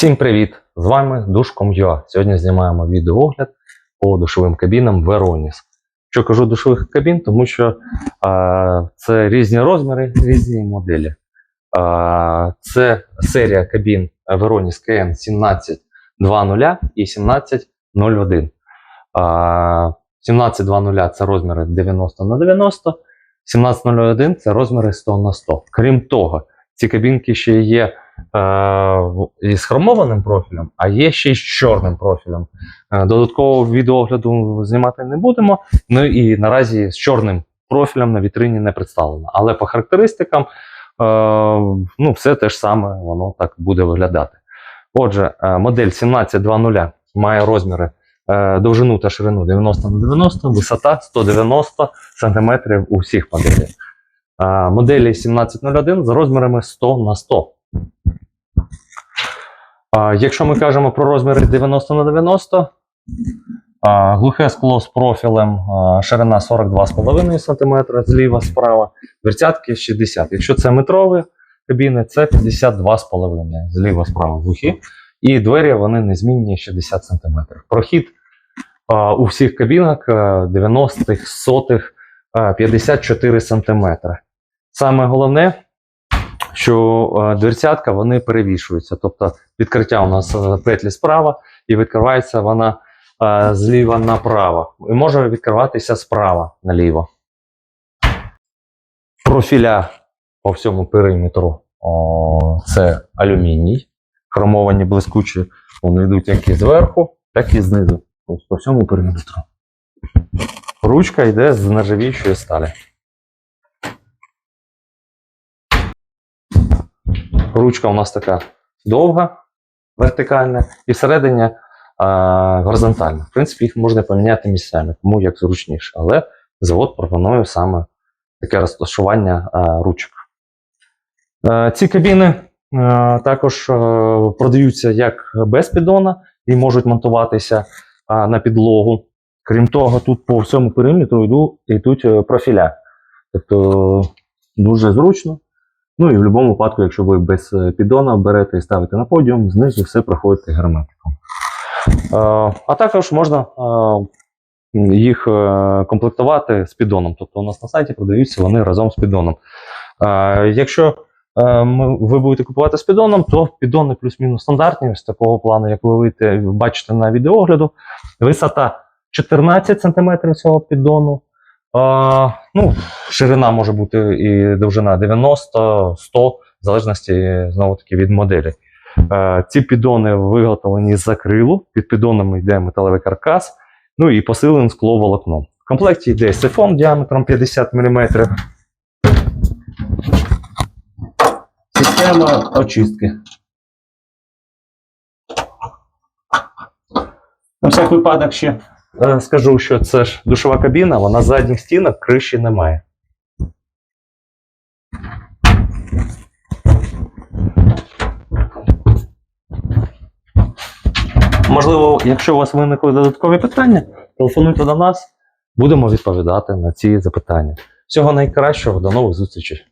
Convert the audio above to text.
Всім привіт! З вами Душком.ua. Сьогодні знімаємо відеоогляд по душовим кабінам Veronis. Що кажу душових кабін, тому що а, це різні розміри, різні моделі. А, це серія кабін Veronis KN 1720 і 1701. А, 1720 це розміри 90 на 90, 1701 це розміри 100 на 100. Крім того, ці кабінки ще є із хромованим профілем, а є ще й з чорним профілем. Е, Додаткового відеогляду знімати не будемо. Ну і наразі з чорним профілем на вітрині не представлено. Але по характеристикам е, ну, все те ж саме воно так буде виглядати. Отже, е, модель 1720 має розміри е, довжину та ширину 90 на 90, висота 190 см у всіх моделях. Е, Моделі 1701 з розмірами 100 на 100. Якщо ми кажемо про розміри 90 на 90, а, глухе скло з профілем, ширина 42,5 см зліва справа, дверцятки 60. Якщо це метрові кабіни, це 52,5 зліва справа глухі. І двері вони незмінні 60 см. Прохід у всіх кабінах 90-х, сотих 54 см. Саме головне, що е, дверцятка вони перевішуються. Тобто відкриття у нас е, петлі справа, і відкривається вона е, зліва направо. І може відкриватися справа наліво. Профіля по всьому периметру о, це алюміній. Хромовані блискучі. Вони йдуть як і зверху, так і знизу. Тобто по всьому периметру. Ручка йде з нержавіючої сталі. Ручка у нас така довга, вертикальна, і всередині а, горизонтальна. В принципі, їх можна поміняти місцями, кому як зручніше. Але завод пропонує саме таке розташування а, ручок. Е, ці кабіни е, також е, продаються як без піддона і можуть монтуватися на підлогу. Крім того, тут по всьому периметру йдуть е, профіля. Тобто дуже зручно. Ну і в будь-якому випадку, якщо ви без е, піддона берете і ставите на подіум, знизу все проходить герметиком. Е, а також можна е, їх комплектувати з піддоном. Тобто у нас на сайті продаються вони разом з піддоном. Якщо ви будете купувати з піддоном, то піддони плюс-мінус стандартні, ось такого плану, як ви бачите на відеогляду. Висота 14 см цього піддону. А, ну, ширина може бути і довжина 90, 100, в залежності знову таки від моделі. Е, ці піддони виготовлені з акрилу, під піддонами йде металевий каркас, ну і посилене скло волокно. В комплекті йде сифон діаметром 50 мм. Система очистки. На всяк випадок ще Скажу, що це ж душова кабіна, вона задніх стінок, криші немає. Можливо, якщо у вас виникли додаткові питання, телефонуйте до нас, будемо відповідати на ці запитання. Всього найкращого, до нових зустрічей.